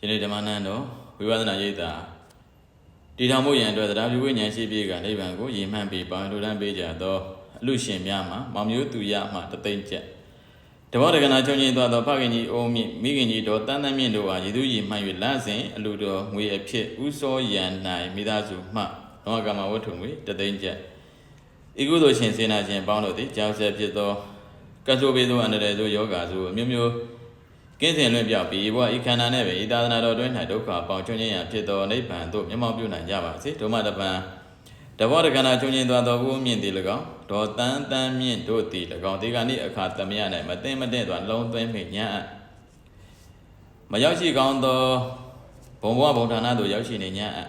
ယနေ့ဓမ္မနန္တော်ဝိပဿနာရိပ်သာတည်ထောင်မှုရန်အတွက်တရားပြုဝိညာဉ်ရှိပြေကနိဗ္ဗာန်ကိုရည်မှန်းပြီးပေါင်းလူတန်းပေးကြသောအလူရှင်များမှာမောင်မျိုးသူရမှတသိမ့်ချက်တဘောတကနာချုံချင်းသွားသောဖခင်ကြီးအိုးမြင့်မိခင်ကြီးတော်တန်းတန်းမြင့်တို့အားရည်သူရည်မှန်း၍လန့်စဉ်အလူတော်ငွေအဖြစ်ဥစောရန်၌မိသားစုမှလောကမှာဝတ္ထုငွေတသိမ့်ချက်ဤကုသိုလ်ရှင်စေနာရှင်ပေါင်းတို့သည်ကြောက်ဆက်ဖြစ်သောကတ်ဆိုပေသောအန္တရာယ်သောယောဂါစုအမျိုးမျိုး ကင်းစင်လွင့်ပြောက်ပြီးဘဝဤခန္ဓာနဲ့ပဲဤသာသနာတော်တွင်၌ဒုက္ခပေါင်းချွင်းခြင်းရဖြစ်သောနိဗ္ဗာန်သို့မျက်မှောက်ပြုနိုင်ကြပါစေဒုမတပံတဘောတကနာချွင်းခြင်းသွားသောဥမြင့်သည်၎င်းဒေါ်တန်တန်မြင့်တို့သည်၎င်းဒီကနေ့အခါသမယ၌မသိမတဲ့သောလုံးသွင်းမိညာအပ်မရောက်ရှိကောင်းသောဘုံဘဝဘုံဌာနသို့ရောက်ရှိနေညာအပ်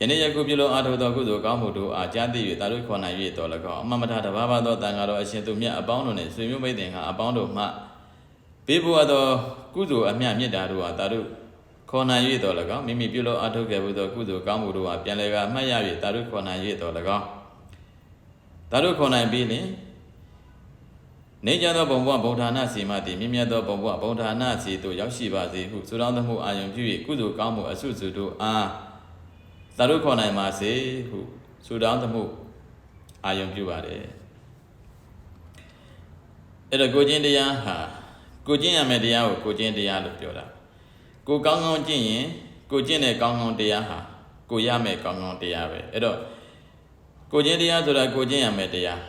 ယနေ့ယခုပြုလို့အာထုသောကုသိုလ်ကောင်းမှုတို့အားကြားသိ၍သာတို့ခေါ်နိုင်၍တော်၎င်းအမမထတဘာဘာသောတန်ဃာတော်အရှင်သူမြတ်အပေါင်းတို့နှင့်ဆွေမျိုးမိတ်သင်္ကာအပေါင်းတို့မှ ပေးဖို့သောကုသိုလ်အမြတ်မြတ်တာတို့ဟာတာတို့ခေါ်နိုင်၍တော်၎င်းမိမိပြုလို့အထုတ်ခဲ့မှုသောကုသိုလ်ကောင်းမှုတို့ဟာပြန်လည်ကအမှတ်ရ၍တာတို့ခေါ်နိုင်၍တော်၎င်းတာတို့ခေါ်နိုင်ပြီးလင်နေကြသောဘုံဘဝဗုဒ္ဓနာစီမတိမြင့်မြတ်သောဘုံဘဝဗုဒ္ဓနာစီသို့ရောက်ရှိပါစေဟုဆုတောင်းသမှုအာယုံပြု၍ကုသိုလ်ကောင်းမှုအဆုစုတို့အားတာတို့ခေါ်နိုင်ပါစေဟုဆုတောင်းသမှုအာယုံပြုပါတယ်အဲ့တော့ကိုချင်းတရားဟာ ကိုကျင့်ရမယ့်တရားကိုကိုကျင့်တရားလို့ပြောတာကိုကောင်းကောင်းကျင့်ရင်ကိုကျင့်တဲ့ကောင်းကောင်းတရားဟာကိုရမယ့်ကောင်းကောင်းတရားပဲအဲ့တော့ကိုကျင့်တရားဆိုတာကိုကျင့်ရမယ့်တရား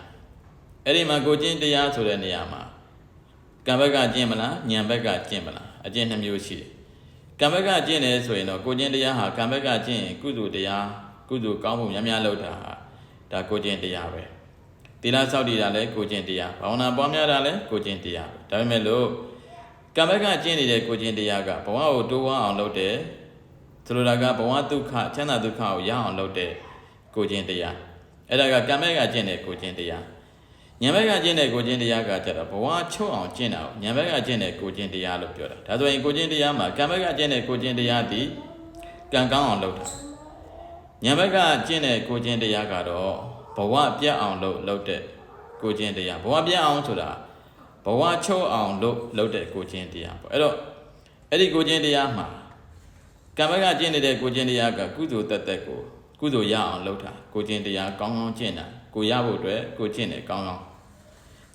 အဲ့ဒီမှာကိုကျင့်တရားဆိုတဲ့နေရာမှာကံဘက်ကကျင့်မလားဉာဏ်ဘက်ကကျင့်မလားအကျင့်နှမျိုးရှိတယ်ကံဘက်ကကျင့်တယ်ဆိုရင်တော့ကိုကျင့်တရားဟာကံဘက်ကကျင့်ရင်ကုသိုလ်တရားကုသိုလ်ကောင်းမှုများများလုပ်တာဟာဒါကိုကျင့်တရားပဲသီလစောင့်တည်တာလည်းကိုကျင့်တရားဘာဝနာပွားများတာလည်းကိုကျင့်တရားပဲဒါပေမဲ့လို့ ကံဘက်ကကျင့်နေတဲ့ကိုကျင့်တရားကဘဝကိုတိုးဝအောင်လုပ်တယ်ဆိုလိုတာကဘဝဒုက္ခချမ်းသာဒုက္ခကိုရအောင်လုပ်တဲ့ကိုကျင့်တရားအဲ့ဒါကကံဘက်ကကျင့်တဲ့ကိုကျင့်တရားဉာဏ်ဘက်ကကျင့်တဲ့ကိုကျင့်တရားကကြတော့ဘဝချုပ်အောင်ကျင့်တာကိုဉာဏ်ဘက်ကကျင့်တဲ့ကိုကျင့်တရားလို့ပြောတာဒါဆိုရင်ကိုကျင့်တရားမှာကံဘက်ကကျင့်တဲ့ကိုကျင့်တရားသည်ကံကောင်းအောင်လုပ်တာဉာဏ်ဘက်ကကျင့်တဲ့ကိုကျင့်တရားကတော့ဘဝပြတ်အောင်လုပ်လုပ်တဲ့ကိုကျင့်တရားဘဝပြတ်အောင်ဆိုတာ ဘဝချုပ်အောင်လုပ်လုပ်တဲ့ကိုကျင့်တရားပေါ့အဲ့တော့အဲ့ဒီကိုကျင့်တရားမှာကံဘက်ကကျင့်နေတဲ့ကိုကျင့်တရားကကုသိုလ်တက်တက်ကိုကုသိုလ်ရအောင်လုပ်တာကိုကျင့်တရားကောင်းကောင်းကျင့်တာကိုရဖို့အတွက်ကိုကျင့်တယ်ကောင်းကောင်း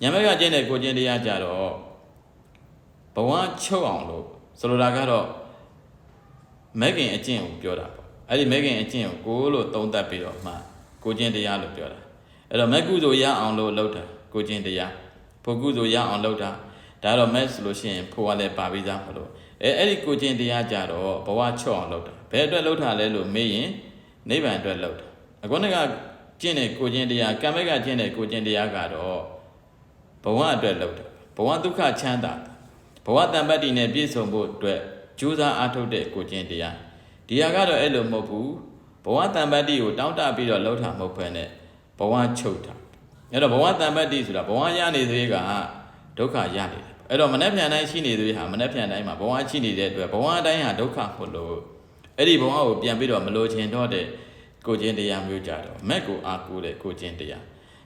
ညမက်ကကျင့်တဲ့ကိုကျင့်တရားကြတော့ဘဝချုပ်အောင်လို့ဆိုလိုတာကတော့မဂ်ခင်အကျင့်ကိုပြောတာပေါ့အဲ့ဒီမဂ်ခင်အကျင့်ကိုကိုလို့သုံးသပ်ပြီးတော့မှကိုကျင့်တရားလို့ပြောတာအဲ့တော့မဂ်ကုသိုလ်ရအောင်လို့လုပ်တာကိုကျင့်တရား ဖို့ကုသိုလ်ရအောင်လုပ်တာဒါတော့မက်ဆိုလို့ရှိရင်ဖို့ကလည်းပါပြီးသားမလို့အဲအဲ့ဒီကိုကျင့်တရားကြတော့ဘဝချော့အောင်လုပ်တာဘယ်အတွက်လုပ်တာလဲလို့မေးရင်နိဗ္ဗာန်အတွက်လုပ်တာအခုနကကျင့်တဲ့ကိုကျင့်တရားကံဘက်ကကျင့်တဲ့ကိုကျင့်တရားကတော့ဘဝအတွက်လုပ်တာဘဝဒုက္ခချမ်းသာဘဝတံပတ္တိနဲ့ပြည့်စုံဖို့အတွက်ကြိုးစားအားထုတ်တဲ့ကိုကျင့်တရားဒီဟာကတော့အဲ့လိုမဟုတ်ဘူးဘဝတံပတ္တိကိုတောင်းတပြီးတော့လှုပ်တာမဟုတ်ဘဲနဲ့ဘဝချုပ်တာ အဲ့တော့ဘဝတံပတ္တိဆိုတာဘဝရနေသေးကဒုက္ခရနေတယ်အဲ့တော့မနှက်ပြန်တိုင်းရှိနေသေးဟာမနှက်ပြန်တိုင်းမှာဘဝရှိနေတဲ့အတွက်ဘဝတိုင်းဟာဒုက္ခဟုတ်လို့အဲ့ဒီဘဝကိုပြန်ပြီးတော့မလိုချင်တော့တဲ့ကိုကျင့်တရားမျိုးကြတော့မက်ကိုအားကိုးတဲ့ကိုကျင့်တရား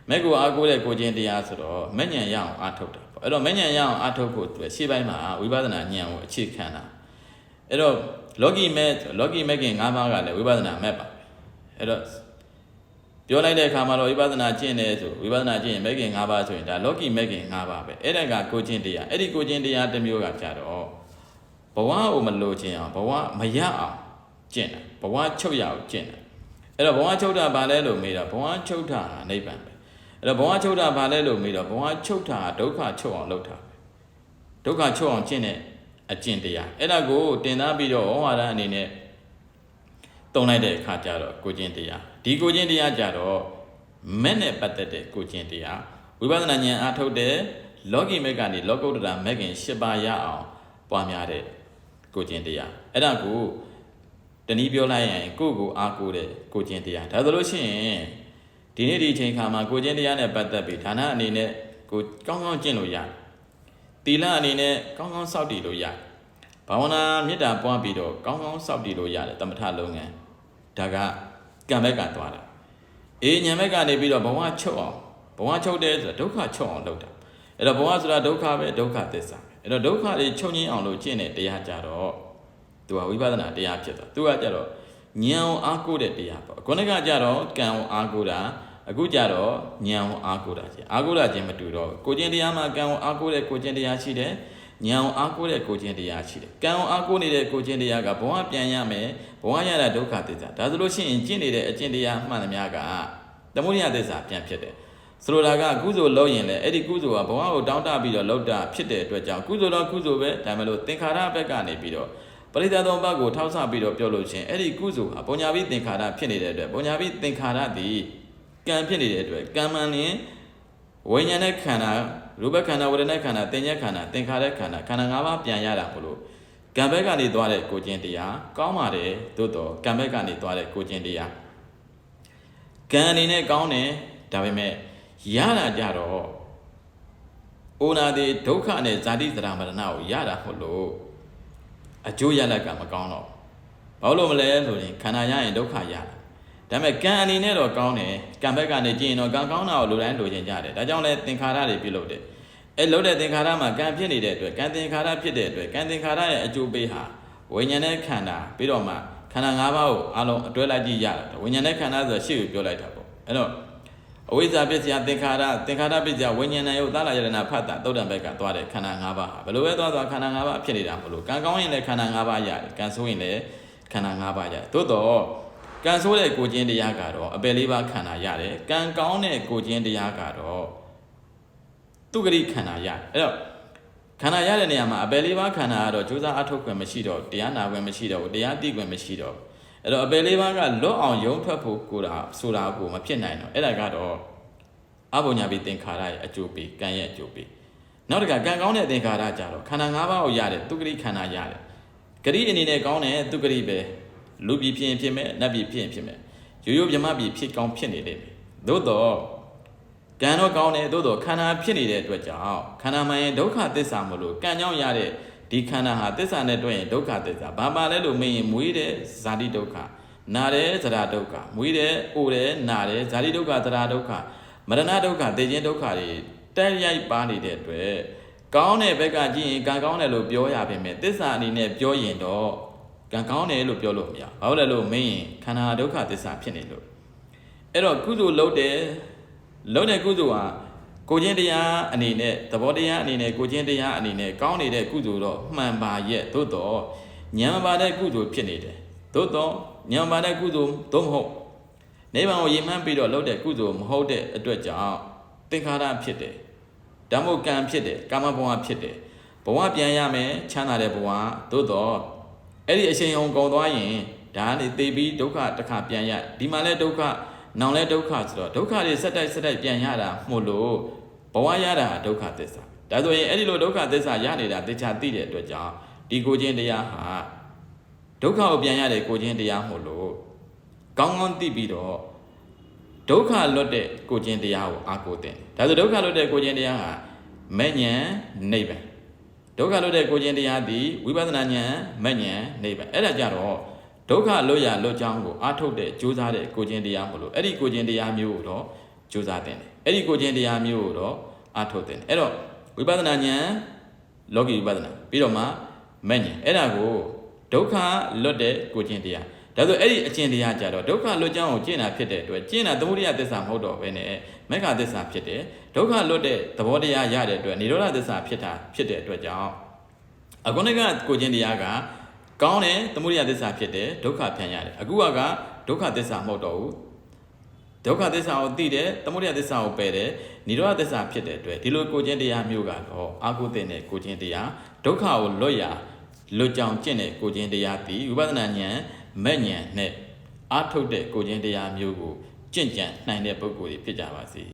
မက်ကိုအားကိုးတဲ့ကိုကျင့်တရားဆိုတော့မဉဏ်ရအောင်အားထုတ်တာပေါ့အဲ့တော့မဉဏ်ရအောင်အားထုတ်ဖို့အတွက်ရှေ့ပိုင်းမှာဝိပဿနာဉာဏ်ကိုအခြေခံတာအဲ့တော့လောကီမက်လောကီမက်ကင်၅ပါးကလည်းဝိပဿနာမက်ပါအဲ့တော့ ပြောလိုက်တဲ့အခါမှာတော့ဝိပဿနာကျင့်တယ်ဆိုဝိပဿနာကျင့်ရင်မက်ကင်၅ပါးဆိုရင်ဒါလောကီမက်ကင်၅ပါးပဲအဲ့ဒါကကိုကျင့်တရားအဲ့ဒီကိုကျင့်တရားတစ်မျိုးကကြတော့ဘဝကိုမလိုချင်အောင်ဘဝမရအောင်ကျင့်တာဘဝချုပ်ရအောင်ကျင့်တာအဲ့တော့ဘဝချုပ်တာဘာလဲလို့မေးတာဘဝချုပ်တာဟာနိဗ္ဗာန်ပဲအဲ့တော့ဘဝချုပ်တာဘာလဲလို့မေးတော့ဘဝချုပ်တာဟာဒုက္ခချုပ်အောင်လုပ်တာပဲဒုက္ခချုပ်အောင်ကျင့်တဲ့အကျင့်တရားအဲ့ဒါကိုတင်သားပြီးတော့ဩဝါဒအနေနဲ့တုံလိုက်တဲ့အခါကျတော့ကိုကျင့်တရား ဒီကိုကျင့်တရားကြတော့မဲ့နဲ့ပတ်သက်တဲ့ကိုကျင့်တရားဝိပဿနာဉာဏ်အားထုတ်တဲ့လောကီမက်ကနေလောကုတ္တရာမက်ခင်၈ပါးရအောင်ပွားများတဲ့ကိုကျင့်တရားအဲ့ဒါကိုတနည်းပြောလိုက်ရင်ကိုယ့်ကိုအားကိုးတဲ့ကိုကျင့်တရားဒါဆိုလို့ရှိရင်ဒီနေ့ဒီအချိန်ခါမှာကိုကျင့်တရားနဲ့ပတ်သက်ပြီးဌာနအနေနဲ့ကိုကောင်းကောင်းကျင့်လို့ရတယ်တီလအနေနဲ့ကောင်းကောင်းစောင့်တည်လို့ရတယ်ဘာဝနာမေတ္တာပွားပြီးတော့ကောင်းကောင်းစောင့်တည်လို့ရတယ်တမထလုပ်ငန်းဒါက ကံဘက်ကသွားတာအေးညံဘက်ကနေပြီးတော့ဘဝချုပ်အောင်ဘဝချုပ်တယ်ဆိုတာဒုက္ခချုပ်အောင်လုပ်တာအဲ့တော့ဘဝဆိုတာဒုက္ခပဲဒုက္ခသစ္စာပဲအဲ့တော့ဒုက္ခတွေချုပ်ငင်းအောင်လို့ကျင့်တဲ့တရားကြတော့သူသူကဝိပဿနာတရားဖြစ်သွားသူကကြတော့ဉာဏ်အောင်အားကိုးတဲ့တရားပေါ့ခုနကကြတော့ကံအောင်အားကိုးတာအခုကြတော့ဉာဏ်အောင်အားကိုးတာချင်းအားကိုးတာချင်းမတူတော့ဘူးကိုချင်းတရားမှာကံအောင်အားကိုးတဲ့ကိုချင်းတရားရှိတယ် ဉာဏ်အောင်အားကိုးတဲ့ကိုချင်းတရားရှိတယ်ကံအောင်အားကိုးနေတဲ့ကိုချင်းတရားကဘဝပြန်ရမယ်ဘဝရတာဒုက္ခသစ္စာဒါဆိုလို့ရှိရင်ကျင့်နေတဲ့အကျင့်တရားမှန်သမျှကသမုဒိယသစ္စာပြန်ဖြစ်တယ်ဆိုလိုတာကကုသိုလ်လုပ်ရင်လည်းအဲ့ဒီကုသိုလ်ကဘဝကိုတောင်းတပြီးတော့လုပ်တာဖြစ်တဲ့အတွက်ကြောင့်ကုသိုလ်တော့ကုသိုလ်ပဲဒါမှမဟုတ်သင်္ခါရဘက်ကနေပြီးတော့ပရိသတ်သောဘက်ကိုထောက်ဆပြီးတော့ပြောလို့ချင်းအဲ့ဒီကုသိုလ်ဟာပုံညာပြီးသင်္ခါရဖြစ်နေတဲ့အတွက်ပုံညာပြီးသင်္ခါရသည်ကံဖြစ်နေတဲ့အတွက်ကံမှန်လင် ဝိညာဉ်နဲ့ခန္ဓာရူပခန္ဓာဝေဒနာခန္ဓာသင်္ညက်ခန္ဓာသင်္ခါရခန္ဓာခန္ဓာ၅ပါးပြန်ရတာမလို့ကံဘက်ကနေသွားတဲ့ကိုကျင်တရားကောင်းပါတယ်သို့တော့ကံဘက်ကနေသွားတဲ့ကိုကျင်တရားကံအနေနဲ့ကောင်းတယ်ဒါပေမဲ့ရတာကြတော့အိုနာတိဒုက္ခနဲ့ဇာတိသရမရဏကိုရတာဟုတ်လို့အကျိုးရလက်ကမကောင်းတော့ဘာလို့မလဲဆိုရင်ခန္ဓာရရင်ဒုက္ခရတယ် ဒါပေမဲ့ကံအနေနဲ့တော့ကောင်းတယ်ကံဘက်ကနေကြည့်ရင်တော့ကံကောင်းတာကိုလူတိုင်းလိုချင်ကြတယ်ဒါကြောင့်လဲသင်္ခါရတွေပြုလုပ်တယ်အဲလုပ်တဲ့သင်္ခါရမှာကံဖြစ်နေတဲ့အတွက်ကံသင်္ခါရဖြစ်တဲ့အတွက်ကံသင်္ခါရရဲ့အကျိုးပေးဟာဝိညာဉ်နဲ့ခန္ဓာပြီးတော့မှခန္ဓာ၅ပါးကိုအလုံးအတွဲလိုက်ကြည့်ရတယ်ဝိညာဉ်နဲ့ခန္ဓာဆိုရှေ့ကိုပြောလိုက်တာပေါ့အဲ့တော့အဝိဇ္ဇာပစ္စယသင်္ခါရသင်္ခါရပစ္စယဝိညာဉ်နဲ့ယုတ်သာလယရဏဖတ်တာသုတ်တံဘက်ကသွားတဲ့ခန္ဓာ၅ပါးဟာဘယ်လိုပဲသွားသွားခန္ဓာ၅ပါးဖြစ်နေတာမလို့ကံကောင်းရင်လည်းခန္ဓာ၅ပါးရတယ်ကံဆိုးရင်လည်းခန္ဓာ၅ပါးရတယ်သို့တော့ ကံဆိုးတဲ့ကိုချင်းတရားကတော့အပယ်လေးပါးခန္ဓာရတယ်ကံကောင်းတဲ့ကိုချင်းတရားကတော့သူဂရိခန္ဓာရတယ်အဲ့တော့ခန္ဓာရတဲ့နေရာမှာအပယ်လေးပါးခန္ဓာကတော့ကြိုးစားအထုတ်ခွင့်မရှိတော့တရားနာခွင့်မရှိတော့ဘူးတရားသိခွင့်မရှိတော့ဘူးအဲ့တော့အပယ်လေးပါးကလွတ်အောင်ယုံထွက်ဖို့ကိုတာဆိုတာကိုမဖြစ်နိုင်တော့အဲ့ဒါကတော့အဘုံညာပိသင်္ခါရရဲ့အကျိုးပေးကံရဲ့အကျိုးပေးနောက်တစ်ခါကံကောင်းတဲ့သင်္ခါရကြတော့ခန္ဓာ၅ပါးကိုရတယ်သူဂရိခန္ဓာရတယ်ဂရိအနေနဲ့ကောင်းတယ်သူဂရိပဲ လူပြည်ဖြစ်ရင်ဖြစ်မယ်နတ်ပြည်ဖြစ်ရင်ဖြစ်မယ်ရိုးရိုးမြမပြည်ဖြစ်ကောင်းဖြစ်နေတယ်သို့တော့ကံတော့ကောင်းတယ်သို့တော့ခန္ဓာဖြစ်နေတဲ့အတွက်ကြောင့်ခန္ဓာမှရင်ဒုက္ခသစ္စာမလို့ကံကြောင့်ရတဲ့ဒီခန္ဓာဟာသစ္စာနဲ့တွဲရင်ဒုက္ခသစ္စာဘာပါလဲလို့မေးရင်မွေးတဲ့ဇာတိဒုက္ခနာတယ်ဇရာဒုက္ခမွေးတယ်အိုတယ်နာတယ်ဇာတိဒုက္ခဇရာဒုက္ခမရဏဒုက္ခသေခြင်းဒုက္ခတွေတက်ရိုက်ပါနေတဲ့အတွက်ကောင်းတဲ့ဘက်ကကြည့်ရင်ကံကောင်းတယ်လို့ပြောရပါမယ်သစ္စာအနေနဲ့ပြောရင်တော့ ကံကောင်းတယ်လို့ပြောလို့မရဘာလို့လဲလို့မင်းရင်ခန္ဓာဒုက္ခသစ္စာဖြစ်နေလို့အဲ့တော့ကုသိုလ်လုပ်တယ်လုပ်တဲ့ကုသိုလ်ဟာကိုချင်းတရားအနေနဲ့သဘောတရားအနေနဲ့ကိုချင်းတရားအနေနဲ့ကောင်းနေတဲ့ကုသိုလ်တော့မှန်ပါရဲ့သို့တော့ဉာဏ်ပါတဲ့ကုသိုလ်ဖြစ်နေတယ်သို့တော့ဉာဏ်ပါတဲ့ကုသိုလ်သို့မဟုတ်နိဗ္ဗာန်ကိုရည်မှန်းပြီးတော့လုပ်တဲ့ကုသိုလ်မဟုတ်တဲ့အတွက်ကြောင့်သင်္ခါရဖြစ်တယ်ဓမ္မကံဖြစ်တယ်ကာမဘဝဖြစ်တယ်ဘဝပြန်ရမယ်ချမ်းသာတဲ့ဘဝသို့တော့ အဲ့ဒီအချိန်အောင်ကုန်သွားရင်ဒါနေသိပြီးဒုက္ခတစ်ခါပြန်ရဒီမှာလဲဒုက္ခနောင်လဲဒုက္ခဆိုတော့ဒုက္ခတွေဆက်တိုက်ဆက်တိုက်ပြန်ရတာမှုလို့ဘဝရတာဒုက္ခသစ္စာဒါဆိုရင်အဲ့ဒီလိုဒုက္ခသစ္စာရနေတာတေချာသိတဲ့အတွက်ကြောင့်ဒီကိုချင်းတရားဟာဒုက္ခကိုပြန်ရတဲ့ကိုချင်းတရားမှုလို့ကောင်းကောင်းသိပြီးတော့ဒုက္ခလွတ်တဲ့ကိုချင်းတရားကိုအာကိုတဲ့ဒါဆိုဒုက္ခလွတ်တဲ့ကိုချင်းတရားဟာမဲ့ဉဏ်နိဗ္ဗာန် ဒုက္ခလွတ်တဲ့ကိုချင်းတရားသည်ဝိပဿနာဉာဏ်မဲ့ဉဏ်နိဗ္ဗာန်အဲ့ဒါကြတော့ဒုက္ခလွတ်ရလွတ်ကြောင်းကိုအာထုတ်တဲ့ကြိုးစားတဲ့ကိုချင်းတရားမလို့အဲ့ဒီကိုချင်းတရားမျိုးကိုတော့ကြိုးစားတဲ့အဲ့ဒီကိုချင်းတရားမျိုးကိုတော့အာထုတ်တဲ့အဲ့တော့ဝိပဿနာဉာဏ်လောကီဝိပဿနာပြီးတော့မှမဲ့ဉဏ်အဲ့ဒါကိုဒုက္ခလွတ်တဲ့ကိုချင်းတရား ဒါဆိုအဲ့ဒီအကျင့်တရားကြတော့ဒုက္ခလွတ်ကြောင်းကိုကျင့်တာဖြစ်တဲ့အတွက်ကျင့်တာသမုဒိယသစ္စာမဟုတ်တော့ဘဲနဲ့မေဃသစ္စာဖြစ်တယ်ဒုက္ခလွတ်တဲ့သဘောတရားရတဲ့အတွက်និရောဓသစ္စာဖြစ်တာဖြစ်တဲ့အတွက်ကြောင့်အခုနေ့ကကိုချင်းတရားကကောင်းတယ်သမုဒိယသစ္စာဖြစ်တယ်ဒုက္ခပြန်ရတယ်အခုကဒုက္ခသစ္စာမဟုတ်တော့ဘူးဒုက္ခသစ္စာကိုသိတယ်သမုဒိယသစ္စာကိုပယ်တယ်និရောဓသစ္စာဖြစ်တဲ့အတွက်ဒီလိုကိုချင်းတရားမျိုးကတော့အာဟုသိတဲ့ကိုချင်းတရားဒုက္ခကိုလွတ်ရလွတ်ကြောင်ကျင့်တဲ့ကိုချင်းတရားပြီးဝိပဿနာဉာဏ် မဲ့ဉာဏ်နဲ့အာထုတ်တဲ့ကိုချင်းတရားမျိုးကိုကြင့်ကြံနိုင်တဲ့ပုဂ္ဂိုလ်တွေဖြစ်ကြပါစေ